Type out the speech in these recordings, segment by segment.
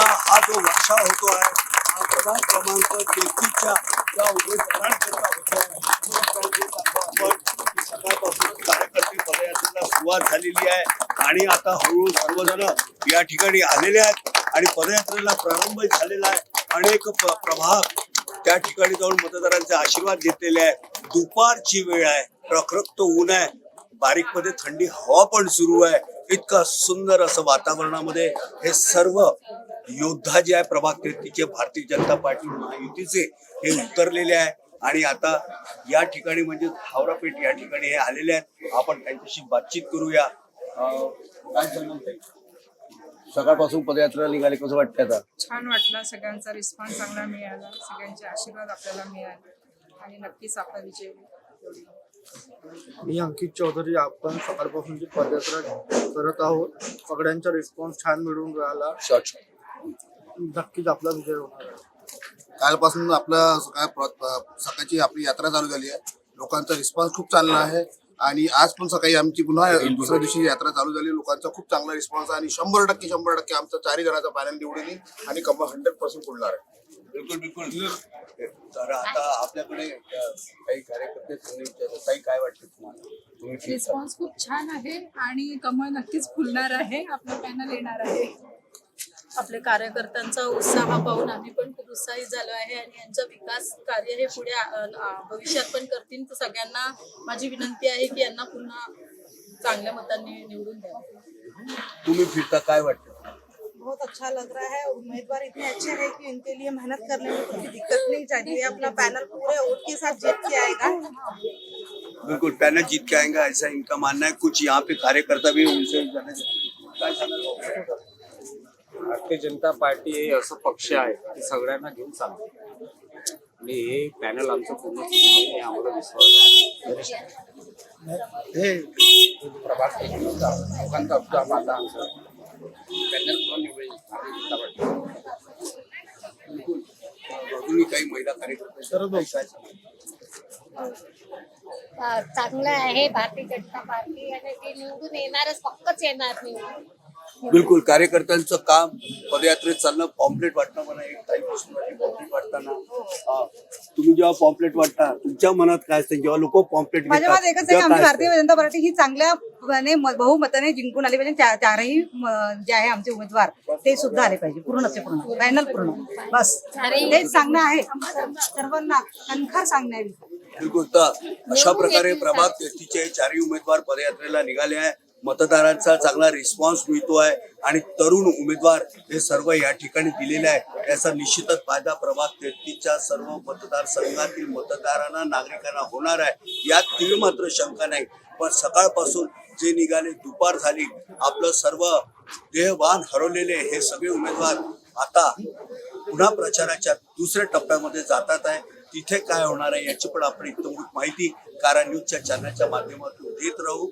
आशा होतो आहे हा प्रधान क्रमांक तेहतीसच्या त्या उमेदवारांकरता होतो आहे आपण सकाळपासून कार्यकर्ते पदयात्रेला सुरुवात झालेली आहे आणि आता हळूहळू सर्वजण या ठिकाणी आलेले आहेत आणि पदयात्रेला प्रारंभ झालेला आहे. अनेक प्रभाग त्या ठिकाणी जाऊन मतदारांचे आशीर्वाद घेतलेले आहे दुपारची वेळ आहे. रखरखत ऊन आहे. बारीकमध्ये थंडी हवा पण सुरू आहे. इतका सुंदर असं वातावरणामध्ये हे सर्व योद्धा जे आहे प्रभाग तेहतीसचे भारतीय जनता पार्टी महायुतीचे हे उतरलेले आहे. आणि आता या ठिकाणी म्हणजे हावरापेठ या ठिकाणी हे आलेले आहेत. आपण त्यांच्याशी बातचीत करूया. अं, काय? सकाळपासून पदयात्रा निघाली कसं वाटतं आता? छान वाटलं. सगळ्यांचा रिस्पॉन्स चांगला मिळाला. सगळ्यांचे आशीर्वाद आपल्याला मिळाले. आणि नक्कीच आपला विजय होईल. मी अंकित चौधरी आपण सकाळपासून जी पदयात्रा करत आहोत सगळ्यांचा रिस्पॉन्स छान मिळून राहिला. नक्कीच आपला विजय होणार आहे. कालपासून आपलं सकाळ प्र- सकाळची आपली यात्रा चालू झाली आहे. लोकांचा रिस्पॉन्स खूप चांगला आहे. आणि आज पण सकाळी आमची पुन्हा दुसऱ्या दिवशी यात्रा चालू झाली. लोकांचा खूप चांगला रिस्पॉन्स आहे. आणि शंभर टक्के शंभर टक्के आमचा चारही जणांचा पॅनल निवडून येईल. आणि कम हंड्रेड पर्सेंट फुडणार आहे. बिलकुल बिलकुल. तर आता आपल्याकडे अ, काही कार्यकर्ते तुम्ही विचारतात, ताई काय वाटतं तुम्हाला? तुम्ही. रिस्पॉन्स खूप छान आहे. आणि कमळ नक्कीच फुलणार आहे. आपलं पॅनल येणार आहे. आपल्या कार्यकर्त्यांचा उत्साह पाहून आम्ही पण खूप उत्साहित झालो आहे आणि यांचा विकास कार्य हे पुढे भविष्यात पण करतील. तर सगळ्यांना माझी विनंती आहे की यांना पुन्हा चांगल्या मतांनी निवडून द्या तुम्ही फिरता काय वाटतं? बहुत अच्छा लग रहा है. उम्मीदवार इतने अच्छे हैं कि इनके लिए मेहनत करने में कोई दिक्कत नहीं चाहिए. अपना पैनल पूरे वोट के साथ जीत के आएगा. बिल्कुल पैनल जीत के आएगा ऐसा इनका मानना है। कुछ यहाँ पे कार्यकर्ता भी उनसे जाने? भारतीय जनता पार्टी हे असं पक्ष आहे की सगळ्यांना घेऊन चालतो. आणि हे पॅनल आमचं पूर्ण आम्हाला विश्वास आहे. हे प्रभाग लोकांचा आता आमचं. पॅनल पूर्ण निवडेल भारतीय जनता पार्टी बिलकुल अजूनही काही महिला कार्यकर्ते सर्व चांगलं आहे भारतीय जनता पार्टी. आणि ती निवडून येणारच पक्कच येणार निवडून बिलकुल कार्यकर्त्यांचं काम पदयात्रेत चालणं पॉम्पलेट वाटणं म्हणा एक काही पॉम्पलेट वाटताना. तुम्ही जेव्हा पॉम्पलेट वाटता तुमच्या मनात काय असतं? जेव्हा लोक पॉम्पलेट माझ्या मत एकच आहे की आमची भारतीय जनता पार्टी ही चांगल्या बहुमताने जिंकून आली पाहिजे. चार- चारही जे आहे आमचे उमेदवार ते सुद्धा आले पाहिजे. पूर्णचे पूर्ण. पॅनल पूर्ण. बस. तेच सांगणं आहे. सर्वांना कणखर सांगणं आहे बिलकुल तर अशा प्रकारे प्रभाग तेहतीसचे चारही उमेदवार पदयात्रेला निघाले आहे. मतदारांचा चांगला रिस्पॉन्स मिळतो आहे आणि तरुण उमेदवार हे सर्व या ठिकाणी दिलेले आहे याचा निश्चितच फायदा प्रभाग तेहतीसच्या सर्व मतदारसंघातील मतदारांना नागरिकांना होणार आहे. यात तीळ मात्र शंका नाही. पण सकाळपासून जे निघाले दुपार झाली आपलं सर्व देहवान हरवलेले हे सगळे उमेदवार आता पुन्हा प्रचाराच्या दुसऱ्या टप्प्यामध्ये जातात आहे. तिथे काय होणार आहे याची पण आपण इतमभूत माहिती कारा न्यूजच्या चॅनलच्या माध्यमातून देत राहू.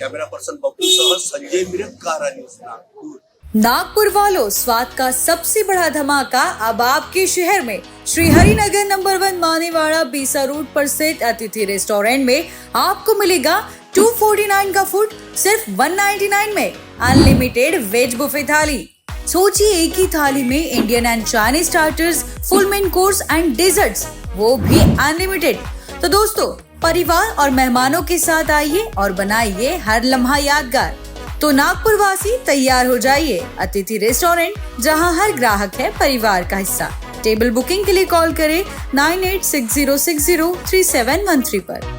कॅमेरा पर्सन बब्बूसह संजय मिरक कारा न्यूज़, नागपूर. नागपुर वालों, स्वाद का सबसे बड़ा धमाका अब आपके शहर में। Shri Harinagar number one Manewada, Besa road पर स्थित अतिथि रेस्टोरेंट में आपको मिलेगा 249 का फ़ूड, सिर्फ़ 199 में। Unlimited veg buffet thali. सोचिए एक ही थाली में Indian and Chinese starters full main course and desserts. वो भी अनलिमिटेड तो दोस्तों, परिवार और मेहमानों के साथ आइए और बनाइए हर लम्हा यादगार। तो नागपुर वासी तैयार हो जाइए अतिथि रेस्टोरेंट, जहाँ हर ग्राहक है परिवार का हिस्सा। टेबल बुकिंग के लिए कॉल करें nine eight six zero six zero three seven one three पर।